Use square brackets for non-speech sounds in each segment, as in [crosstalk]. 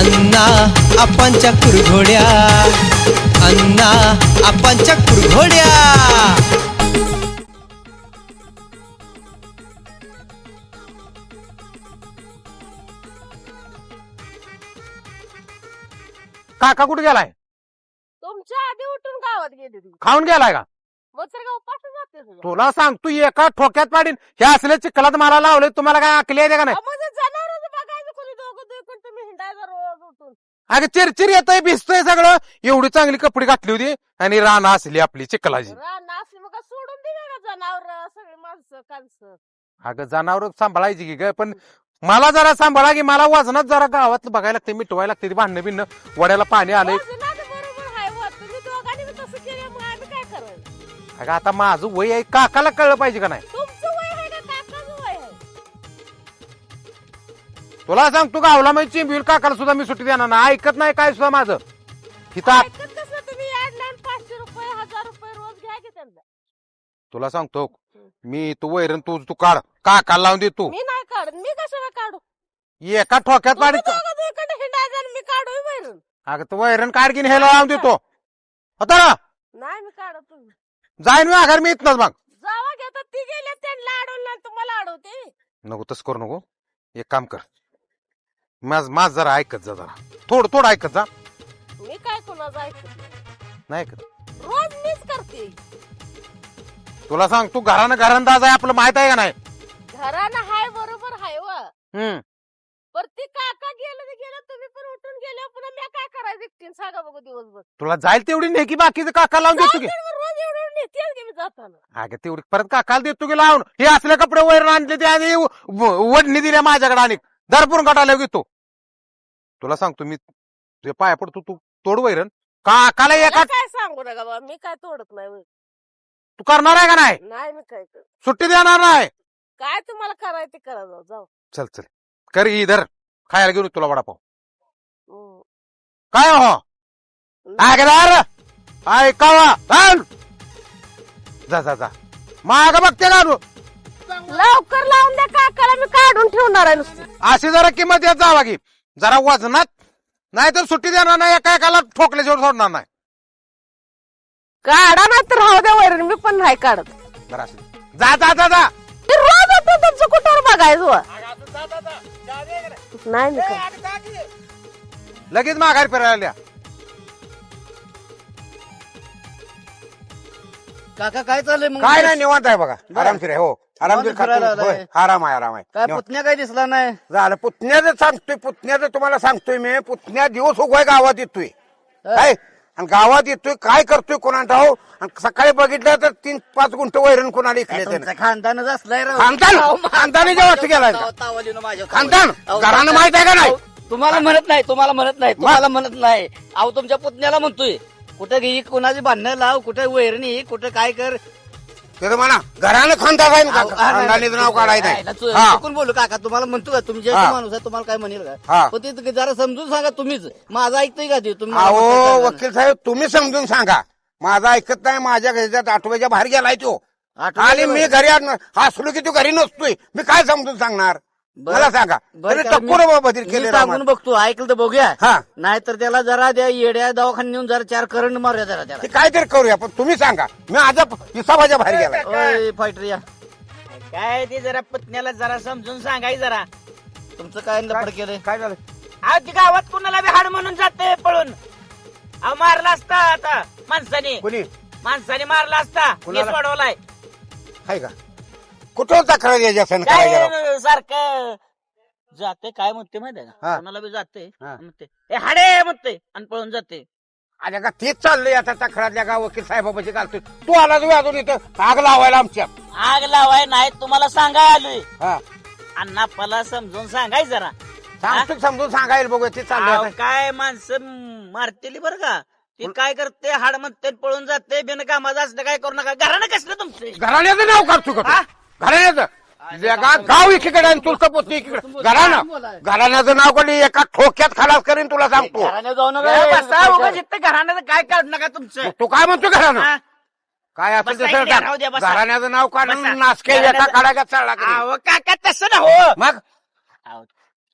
अण्णा आपांच्या कुरघोड्या. अण्णा आपांच्या कुरघोड्या. काका कुठे गेलाय? तुमच्या आधी उठून गावात गेली ती खाऊन गेलाय का? जाते. तुला सांग तू एका ठोक्यात पाडीन. हे असले चिखलात मला लावले तुम्हाला काय आकली आहे का नाही? अहो, म्हणजे जनावरच बघायचं कोणी दोघं दुखून तुम्ही हिंडायचा उठून अगं चिरचिर येतंय भिजतंय सगळं. एवढी चांगली कपडे घातली होती आणि रान असली आपली चिखलाची. रान असली मग काय सोडून दिले का जनावर सगळी माणसं कांस. अगं जनावर सांभाळायची की ग पण मला जरा सांभाळा की मला वजनात जरा गावात बघायला लागते मिटवायला लागते भांडणं बिन्न वड्याला पाणी आलंय. बरोबर आहे व. तुम्ही दोघांनी बी तसं केलं मग आम्ही काय करायचं अगं आता माझं वय आहे काकाला कळलं पाहिजे का नाही? तुला सांग तू गावला म्हणजे चिंबिल काकाला सुद्धा मी सुट्टी देणार नाही. ऐकत नाही काय सुद्धा माझं. इथं आ- ऐकत कसं तुम्ही? याडला पाचशे रुपये हजार रुपये रोज घ्या की त्यांना. तुला सांगतो मी तू वैरण तू तू काढ. काकाला लावून दे तू. मी नाही काढत. मी कशाला काढू? एका ठोक्यात तुम्ही पाडी दोघं दुईकडे हिंडायचं आणि मी काढू अगं तू वैरण काढ की ह्याला लावून देतो होता ना नाही मी काढत तुम्ही. जाईन मी आघार मी इथनच मग. जावा घेतात ती गेले त्यांना अडवलं आणि तुम्हाला अडवते. नको तसं करू नको. एक काम कर. माझ माझ जरा ऐकत जा जरा. थोडं थोडं ऐकत जा. मी काय कोणाचं ऐकत नाही. नाही ऐकत. रोज मीच करते. तुला सांग तू घरानं घरंदाज आहे आपलं माहीत आहे का नाही? घरानं हाय बरोबर हाय व. हम्म. पर ती काका गेलं ते गेलं तुम्ही पण उठून गेले पुन्हा मी काय करायचं एकटीन? सांगा बघू दिवसभर. तुला जाईल तेवढी नाही की बाकीचं काका लावून देतो की. जाऊ दे, रोज एवढं नेते की मी जाताना. अगं तेवढी परत काकाला देतो की लावून. हे असले कपडे वैरण आणले ते आणि व- वडणी दिल्या माझ्याकडे आणि दरपूर गटाला घेतो. तुला सांगतो मी तुझ्या पाया पडतो तू तोड वैरण. काकाला एका मला काय सांगू नका बाबा मी काय तोडत नाही. तू करणार आहे का नाही? नाही मी काय करत. सुट्टी देणार नाही. काय तुम्हाला करायचं ते करा जाऊ जाऊ. चल चल. कर इधर. खायला घेऊन तुला वडापाव. हम्म. काय हो? आगदार! ऐकावा जा जा जा. माग बघते का तू? लवकर लावून द्या काकाला मी काढून ठेवणार आहे नुसतं. अशी जरा किंमत येत जावा की. जरा वजनात नाही तर सुट्टी देणार नाही एका एकाला ठोकल्याशिवाय सोडणार नाही. काढा नाही तर राहू द्या वैरण मी पण नाही काढत. जरा अशी. जा जा जा जा. मी रोज येतो तुमचं कुठवर बघायचं. नाही मी काय. लगेच माघारी फिरायला. काका काय चाललंय मग? काय नाही निवांत आहे बघा. आरामशीर आहे हो. फिरायला खातो. होय, आलाय. आराम आहे आराम आहे. काय निवांत. पुतण्या काय दिसला नाही? झालं पुतण्याचं सांगतोय पुतण्याचं तुम्हाला सांगतोय मी पुतण्या दिवस उगवाय गावात येतोय. काय? आणि गावात येतोय काय करतोय कोणा ठाऊ आणि सकाळी बघितलं तर तीन पाच गुंठ वैरण कोणाला तुमचा खानदानच असलाय राव. खानदान? अहो, मा- खानदानीच्या वाटतं गेलाय का? ताव- तावालीनं माझ्या खानदान? अहो, घरानं माहीत आहे का नाही? अहो, तुम्हाला म्हणत नाही तुम्हाला म्हणत नाही तुम्हाला म्हणत नाही. अहो तुमच्या पुतण्याला म्हणतोय कुठं घे कोणाची भांडणं लाव कुठे वैरणी कुठं काय कर? ते तर म्हणा घरानं खानदान आहे ना अहो, काका. हा, नाही, खानदानीचं नाव काढायचं नाही, चु- हा. चुकून बोलू काका तुम्हाला म्हणतो का तुम्ही जे हा. माणूस आहे तुम्हाला काय म्हणेल हा. का पण ते जरा समजून सांगा तुम्हीच माझं ऐकतोय का ते तुम्ही मला अहो? वकील साहेब तुम्ही समजून सांगा माझा ऐकत नाही माझ्या घरच्यात आठवड्याच्या बाहेर गेलाय तो आठवड्याच्या आणि मी बाहेर- घरी आण- हसलो की तू घरी नसतोय मी काय समजून सांगणार. मला सांगा. बरं तरी का, टक्कर मी- बधीर मी केले सांगून बघतो ऐकलं तर बघूया. हा. नाहीतर त्याला जरा द्या येड्या दवाखान्यात नेऊन जरा चार करंट मारूया जरा ते त्याला काहीतरी करूया पण तुम्ही सांगा. मी आज हिसाबाच्या बाहेर गेलाय. ओय, फायटर या. काय ते जरा पत्नीला जरा समजून सांगाय जरा. तुमचं काय लफड केलंय? काय झालं? ती गावात कुणाला बी हाड म्हणून जाते पळून. अहो मारला असता आता माणसाने. कोणी? माणसाने मारला असता. मी कुणाला? सोडवलाय. आहे का? कुठं तक्रार द्यायची असेल काय काय सारखं? जाते काय म्हणते माहितीये हा. का कोणाला बी जाते हा. म्हणते ए हाडे म्हणते आणि पळून जाते. अरे का तेच चाललंय आता तक्रारल्या का वकील साहेबापाशी घालतोय. तू आला तुम्ही अजून इथं? आग लावायला आमच्या. आग लावाय नाही तुम्हाला सांगाय आलोय. हा. अण्णाप्पाला समजून सांगाय जरा. सांगतो समजून सांगायला बघू ते अहो, चाललंय काय माणसं मारतेली बरं का? ते काय करते हाड म्हणते पळून जाते बिन कामाचं असलं काय करू नका. घरानं कसलं तुमचं? घराण्याचं नाव काढतो का हा? घराण्याचं. जगा गाव एकीकडे आणि तुलचं पोत एकीकडे घरानं घराण्याचं नाव काढली एका ठोक्यात खलास करीन तुला सांगतो. जाऊ नका. घरानं काय काढू नका तुमचं. तू काय म्हणतो घरानं हा? काय बसा तसं इकडे, राहू द्या, टाक. बसा. घराण्याचं नाव काढून. नासके एका घराण्याचं- काढायला चालला काका तसं ना हो मग? अहो,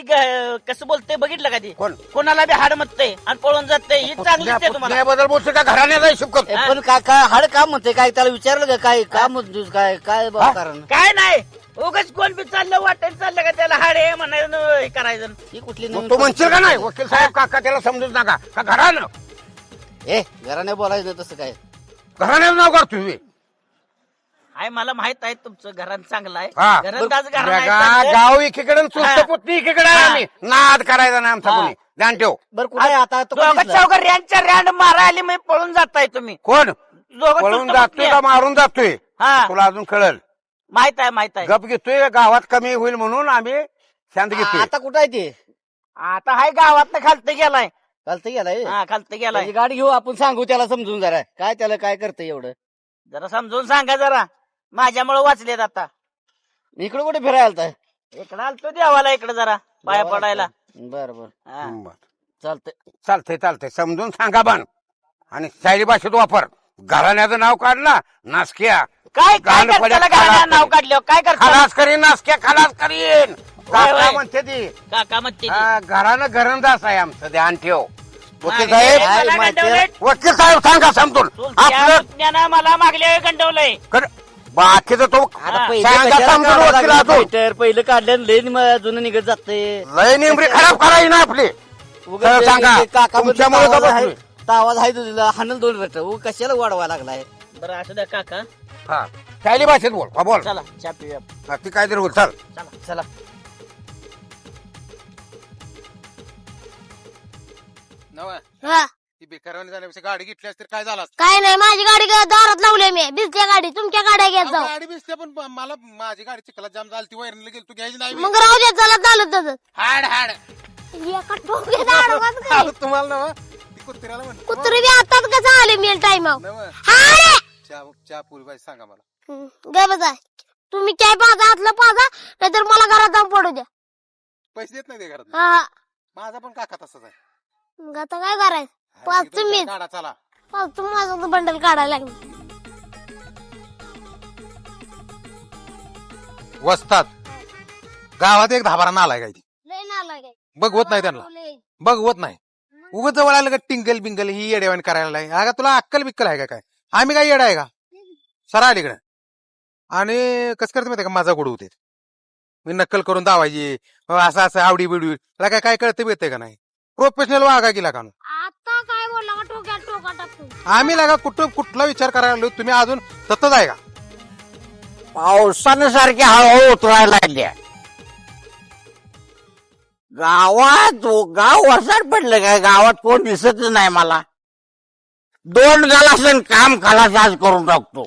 ती ग- कसं बोलते बघितलं का ती? कोण? कोणाला बी हाड म्हणते आणि पळून जाते ही चांगली ते तुम्हाला. बोलतो का? घराण्याचा हिशोब करतो ए, पण काय काय हाड का म्हणते काय त्याला विचारलं का? काय का म्हणतोस काय? काय बा हा? कारण? काय नाही. उगाच कोण बी चाललं वाटेल चाललं का त्याला हाड आहे म्हणायचं हे करायचं. ही कुठली मग नवीन तू म्हणशील का नाही? वकील साहेब काका त्याला समजूच नका का घरानं ए घराने बोलायचं नाही तसं काय? घराण्याचं नाव काढतो तुम्ही हाय मला माहीत आहे तुमचं घरान चांगलं आहे. घरंदाज घराणं आहे जगा चांगलं. गाव एकीकडे हा. पुतणी आहे हा. आम्ही. नाद करायचा नाही आमचा हा. कोणी. ध्यान ठेव. बरं कुठे आता? तो दोघं दिसला? चौघं रॅनच्या रॅन्ड मारा आली मी पळून जाताय तुम्ही. कोण? दोघं पळून जातोय का आहे. मारून जातोय? हा. तुला अजून कळल. माहीत आहे माहीत आहे. गप घेतोय गावात कमी होईल म्हणून आम्ही शांत घेतोय. आता कुठं आहे ते? आता हाय गावात खालत गेलाय. चालतं गेलाय? हा खालत गेलाय. त्याची गाडी घेऊ आपण सांगू त्याला समजून जरा. काय त्याला काय करतं एवढं? जरा समजून सांगा जरा. माझ्यामुळे वाचलेत आता. इकडे कुठे फिरायला आलताय? इकडं आलतो देवाला इकडे जरा पाया पडायला. बर. बर हा. बरं. चालतंय. चालतंय चालतंय. समजून सांगा बाण आणि शायरी भाषेत वापर. घराण्याचं नाव काढला नासक्या. काय पड्या खलास नाव काढलं काय करता खलास करीन नासक्या खलास करीन. काका होय. म्हणते ती. काका म्हणते ती. हा, घरानं आहे आमचं ध्यान ठेव. वकील साहेब? वेळेस मला माहिती आहे. गंडवलंय. वकील साहेब सांगा समजून. आपलं पुतण्यानं मला मागल्या वेळी गंडवलंय. कर- बाकीचं तो आता हा. पहिले सांगा कशाला समजून काढावं वकील लागलं अजून. fighter? पहिलं काढलं लय जुनं निघत जाते लय निमरी खराब करायची ना आपली सांगा. तुमच्यामुळे तर. आवाज आहे तुझा हानल दोन रट कशाला वाढवा लागलाय बरं असं द्या काका हा शायरी भाषेत बोल हा, बोल चला चहा पिऊया हा, ती काहीतरी बोल चल चला चला हा बेकाराने जाण्यापेक्षा गाडी घेतली असती काय झालं असतं? काय नाही माझी गाडी काय दारात लावली मी. बिजच्या गाडी. तुमच्या गाड्या घेत जाऊ. गाडी बिसते पण ब- मला माझी गाडी चिखलात जाम झाली ती वैरणीला गेली तू घ्यायची नाही मग राहू दे चला चालत तसंच हाड हाड. एका काय? [laughs] तुम्हाला ना ती कुत्र्याला म्हण. कुत्री बी आताच कसं आले मी टाइम नवं. हा रे चहा चहा पुरी बाई सांगा मला. हं, गे बसा. तुम्ही काय पाजा आतलं पाजा नाहीतर मला घरात जाऊन पडू द्या. पैसे देत नाही ते घरात. हा हा. माझा पण काका तसाच आहे. मग आता काय करायचं? पाच इथं तुम्हीच. गाडा चला. पाच तुम्ही माझं बंडल काढायला लागले. वसतात. गावात एक धाबारा नाला आहे काय लय नालायक आहे. बघवत नाही त्यांना. बघवत नाही. उगत जवळ आलं का टिंगल बिंगल ही येडेवाणी करायला आहे अगं तुला अक्कल बिक्कल आहे का काय? आम्ही काय येडा आहे का? सरा अलीकडे. आणि कसं करते माहिती का? माझा गोड होते. मी नक्कल करून दावायची. असं असं आवडी बिडवी तुला काय काय कळते येते का नाही? प्रोफेशनल वागा गेला का आता काय बोलला का टोक्यात टोका टाकतो. आम्ही लागा कुठं कुठला विचार करायला लागलो तुम्ही अजून सतत आहे का? पावसानं सारख्या हळूहळू उतरायला लागल्या गावात गाव वरसाड पडलं काय? गावात कोण दिसतच नाही मला. दोन गलासन काम खलास आज करून टाकतो.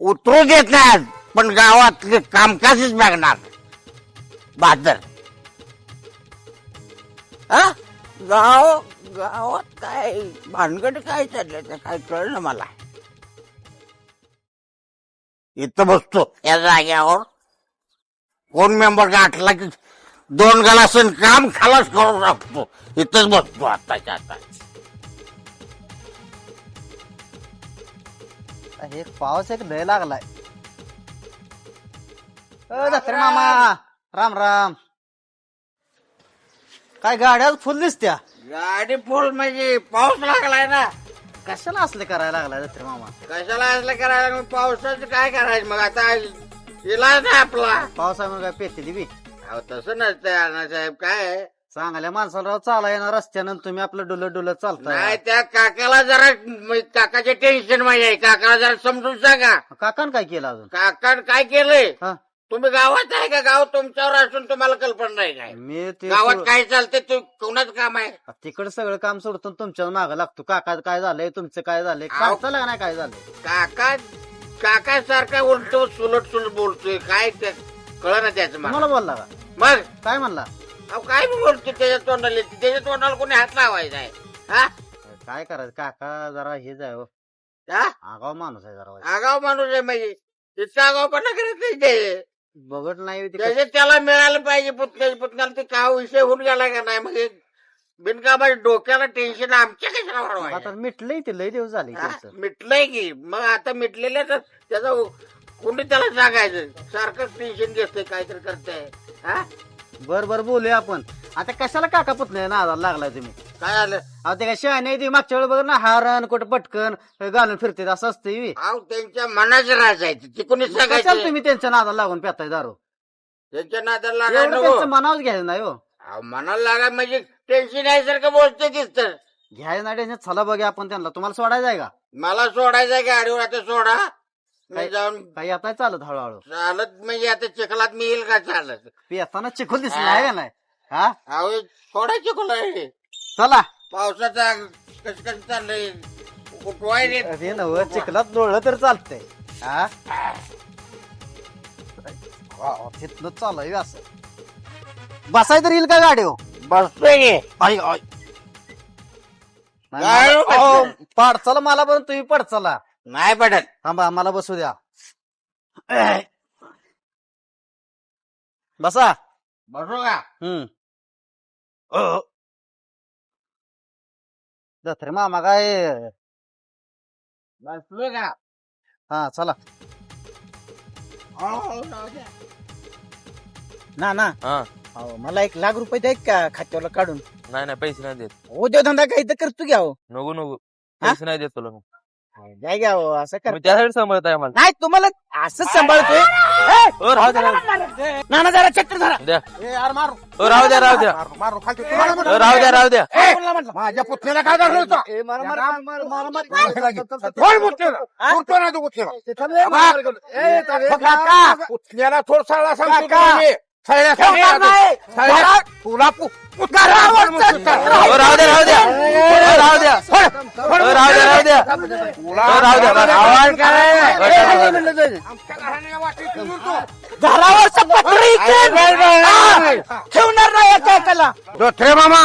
उतरू देत नाही आज, पण गावातले कामकाजच मागणार बहादर हा? गाव गावात काय भानगड काय चाललं ते काय कळलं मला? इथं बसतो. या जाग्यावर कोण मेंबर गाठला की दोन गलासन काम खालास करून टाकतो. इथंच बसतो आताच्या आता. हे पाऊस एक लय लागलाय. अ, दत्रे मामा. राम राम. काय गाड्या फुल दिसत्या? गाडी फुल म्हणजे पाऊस लागलाय ना. कशाला असले करायला लागलाय दत्रे मामा? कशाला असलं करायला मग पावसाचं काय करायचं मग? आता इलाज नाही आपला. पावसामुळे काय पेते दिवी अहो, तसं नसतंय अण्णासाहेब काय आहे? चांगल्या माणसाला राव चाला येणार रस्त्यानं तुम्ही आपलं डुलत डुलत चालताय. नाही त्या काकाला जरा म- काकाचे टेन्शन माझ्या आहे. काकाला जरा समजून सांगा. काकान काय केलं अजून? काकान काय केलंय? हा. तुम्ही गावात आहे का? गाव तुमच्यावर असून तुम्हाला कल्पना नाही काय? मी ते गावात काय चालते ते कोणाचं काम आहे? तिकडे सगळं काम सोडतो तुमच्या मागं लागतो. काका काय झालंय? तुमचं काय झालंय? आव. सांगता नाही काय झालंय? काका काका सारखा उलट सुलट सुलट बोलतोय. काय कळ ना त्याचं मला? तुम्हाला बोलला का? मग? काय म्हणला? अहो काय मी बोलतो त्याच्या तोंडाला? त्याच्या तोंडाला कोणी हात लावायचा आहे? हा? काय करायचं? काका जरा हे जाय हो. हा? आगाव माणूस आहे जरा. आगाव माणूस आहे म्हणजे? इतका आगावपणा करत नाही ते. बघत नाही ते त्याचे त्याला मिळालं पाहिजे पुतण्याच्या पुतण्याला ते काय विषय होऊन गेला का नाही? मग बिनकामाच्या डोक्याला टेन्शन आमच्या कशाला आता वाढवायचं? मिटलंय ते लय दिवस झाले हा? त्यांचं मिटलंय की. मग आता मिटलेल्याच त्याचा कोणी त्याला सांगायचं? सारखं टेन्शन घेतोय काहीतरी करताय. हा? बर बर बोलूया आपण. आता कशाला काका पुतण्या नादाला लागलाय तुम्ही? काय आलं? अहो ते काय शहाणे आहे ते मागच्या वेळी बघ ना हारण कुठं पटकन घालून फिरते असं असतं बी. अहो त्यांच्या मनाचं ते कोणी कशाला सांगायचं? तुम्ही त्यांच्या नादाला लागून पेताय दारू? त्यांच्या नादाला लागायला एवढं नको. त्यांचं मनावर घ्यायचं नाही हो. अहो, मनाला लागा म्हणजे टेन्शन आहे सारखं बोलतोय दिसतं घ्यायचं नाही टेन्शन चला बघा आपण त्यांना. तुम्हाला सोडायचं आहे का? मला सोडायचं आहे गाडीवर आता सोडा. काय- जाऊन काही आता चालत हळूहळू? चालत म्हणजे आता चिखलात मी येईल का चालत? पेताना चिखल दिसला आहे का नाही? हा? अहो सोडा चिखल आहे. चला. पावसाचा कस कसं चाललंय? उठवाय रे. अरे नव चिखलात लोळलं तर चालतंय. हा? तिथनं चालू आहे असं. बसाय तर येईल का गाडी हो बसतोय की. आई, आई. नाही, काय हो मला- अहो, पडचाला मला पण तुम्ही पडचाला. नाही पडत. थांबा मला बसू द्या. बसा. बसू का? हम्म. दत्रे मामा काय? बसलोय का? हा चला. हो, द्या. ना ना. हा. अहो, मला एक लाख रुपये द्या का खात्यावर काढून? नाही नाही पैसे नाही देत. उद्योगधंदा काही तर करतो घ्या हो. नको नको. हा? पैसे नाही देत तुला मी. द्या घ्या हो, असं कर मी त्यासाठी सांभाळत आहे मला नाही तुम्हाला असंच सांभाळतोय. ओ राहू द्या राहू द्या. ना ना जरा छत्र धरा. द्या. ए, यार मारू. ओ राहू द्या राहू द्या. मारू खालती. तुम्हाला ओ म्हणलं. राहू द्या राहू द्या. कोणाला म्हटलं? माझ्या पुतण्याला काय दाखल होता? ए, मारा, मारा, मारा, मारा, मारा. कोण पुतण्याला? पुरतो ना तू पुतण्याला. सळ्या ठेवणार नाही. सळ्या तुला पु- पुतण्याला आवड म्हणतो सळा. ओ राहू द्या राहू द्या ओ राहू द्या ओ राहू द्या राहू द्या तुला ओ राहू द्या राहू द्या. आवाज काय? घरावरचं पत्र इकडे. ठेवणार नाही एका एकाला मामा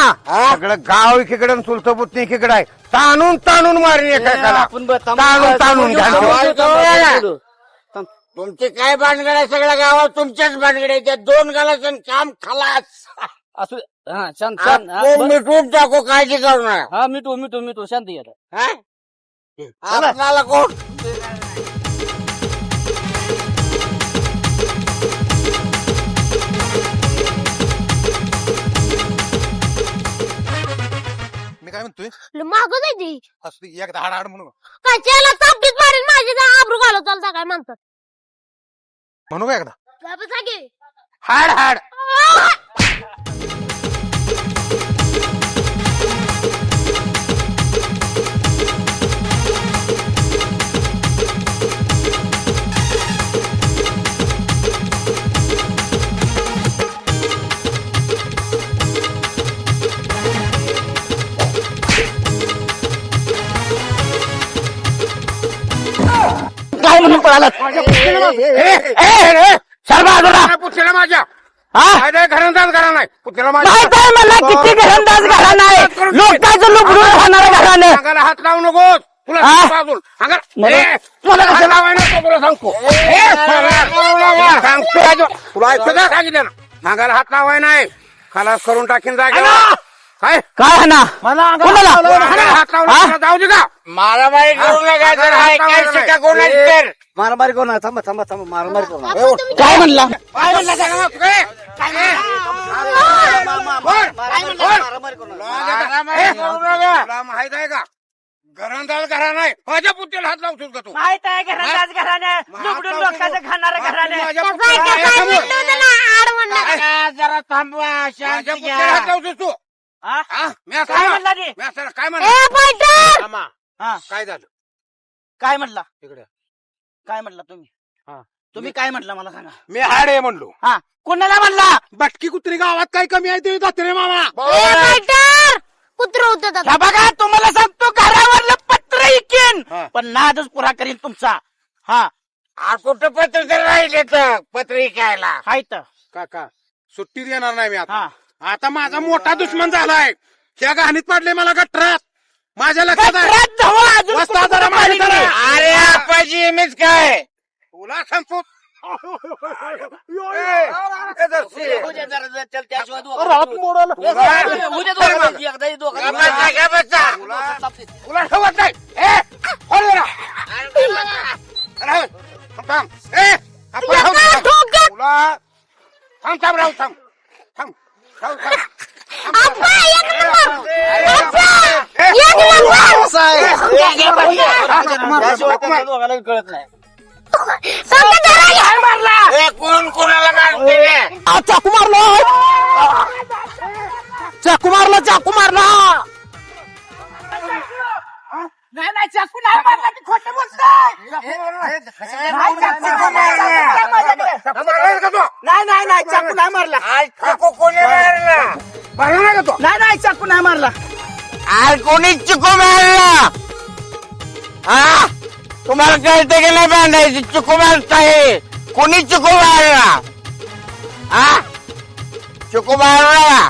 सगळं गाव आणि चुलतं पुतणी एकीकडे आहे ताणून ताणून एकाला आपण थांब- ताणून ताणून. तुमची काय भानगड आहे? सगळ्या गावात तुमच्याच भानगड आहे. त्या दोन गालाचं काम खलास. असू दे. हा शांत शांत. हा, आपण मिटवून टाकू काळजी करू नका. हा मिठू मिठू मिठू शांत घ्या हा? आपणाला कोण? मी काय म्हणतोय? मागं जायची. असं एकदा हाड हाड म्हणू काय त्याला तापटीत मारेल? माझी आबरू घालत चालता काय म्हणतात? म्हणू का एकदा. हाड हाड. पळाला माझ्या. हा? घरंदाज घरा नाही. पुतण्याला माझ्या. मला किती घरंदाज घरा नाही. लोकांचं लुबडून राहणार घरानं अंगाला हात लावू नकोस. तुला हा? सांगतो अजून. अंगाला मला- ए, मला हात कसं- लावायला नको तुला सांगतो. ए, सांगतो अजून. तुला ऐकतो का सांगितलं ना. अंगाला हात लावाय नाही. खलास करून टाकीन जागा काय? काय आहे ना कोणाला? अंगाला हात लावला हा? तुला जाऊ दे का? मारामारी करू नका कोणाची तर? मारामारी कोणा थांबा थांबा थांबा मारामारी कोणा तुम्ही काय म्हणला? काय म्हणला सांगा मग, ए, ए, मारामारी करू नका तुला माहीत आहे का? घरंदाज घरा नाही माझ्या पुत्याला हात लावतोस का तू? माहीत आहे घराण्याच घराने लुबडून लोकांचं खाणार माझ्या काका, जरा थांबवा माझ्या हात घ्या लावतोस तू? हा? हा? मी असं काय? म्हणला? मी असं? काय म्हणला? हा. काय झालं? काय म्हणला? तिकडे काय म्हणला तुम्ही? हा. तुम्ही काय म्हणला मला सांगा. मी हाड आहे म्हणलो. हा कोणाला म्हणला? बटकी कुत्री गावात काय कमी आहे ते रे मामा. कुत्र होत बघा तुम्हाला सांगतो घरावरलं पत्र इकेन. हा. पण नादच पुरा करीन तुमचा. हा. आ, कुठं पत्र तर राहिले तर पत्रिकायला हाय तर. काका सुट्टी देणार नाही मी आता. आता माझा मोठा दुश्मन झालाय. ह्या गाणीत पाडले मला गट्रात. माझ्या लक्षात आहे गटरात धावा, अजून वस्ता कुठं जरा मागे पाहिली करा. नाही. अरे आपाची मीच काय तुला सांगतो उद्या जरा जरा चल, त्याशिवाय दोघं- रात मोडाला उद्या दोघं- एकदा हे दोघं- बसा. तुला ठेवत नाही ए, हळू जरा. राहू. थांब, थांब. ए, आपण राहू, थांब. तुला थांब थांब राहू थांब थांब राहू, थांब. त्याशिवाय त्यांच्या दोघांना कळत नाही ए, कोण कोणाला मारते रे? आ, चाकू मारला चाकू मारला चाकू मारला नाही नाही चाकू नाही मारला मी खोटं बोलतोय मारला. नाही नाही नाही चाकू नाही मारला आज कोणी मारला नाही नाही चाकू नाही मारला आज कोणी चिकू मारला हा तुम्हाला कळतं की नाही बांधायची चिकू मारताय कोणी चिकू मारला हा चिकू मारला